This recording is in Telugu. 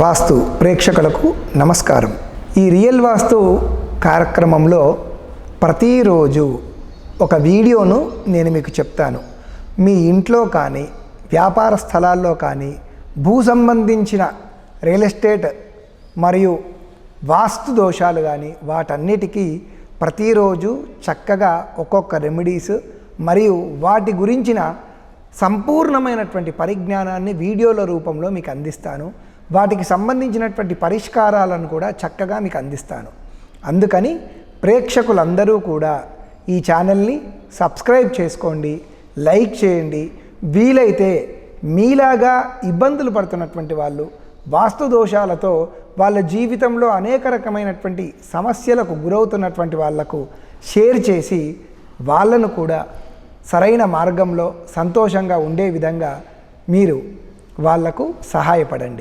వాస్తు ప్రేక్షకులకు నమస్కారం. ఈ రియల్ వాస్తు కార్యక్రమంలో ప్రతిరోజు ఒక వీడియోను నేను మీకు చెప్తాను. మీ ఇంట్లో కానీ వ్యాపార స్థలాల్లో కానీ భూ సంబంధించిన రియల్ ఎస్టేట్ మరియు వాస్తు దోషాలు కానీ వాటన్నిటికీ ప్రతిరోజు చక్కగా ఒక్కొక్క రెమెడీస్ మరియు వాటి గురించిన సంపూర్ణమైనటువంటి పరిజ్ఞానాన్ని వీడియోల రూపంలో మీకు అందిస్తాను. వాటికి సంబంధించినటువంటి పరిష్కారాలను కూడా చక్కగా మీకు అందిస్తాను. అందుకని ప్రేక్షకులందరూ కూడా ఈ ఛానల్ని సబ్స్క్రైబ్ చేసుకోండి లైక్ చేయండి. వీలైతే మీలాగా ఇబ్బందులు పడుతున్నటువంటి వాళ్ళు వాస్తు దోషాలతో వాళ్ళ జీవితంలో అనేక రకమైనటువంటి సమస్యలకు గురవుతున్నటువంటి వాళ్ళకు షేర్ చేసి వాళ్ళను కూడా సరైన మార్గంలో సంతోషంగా ఉండే విధంగా మీరు వాళ్ళకు సహాయపడండి.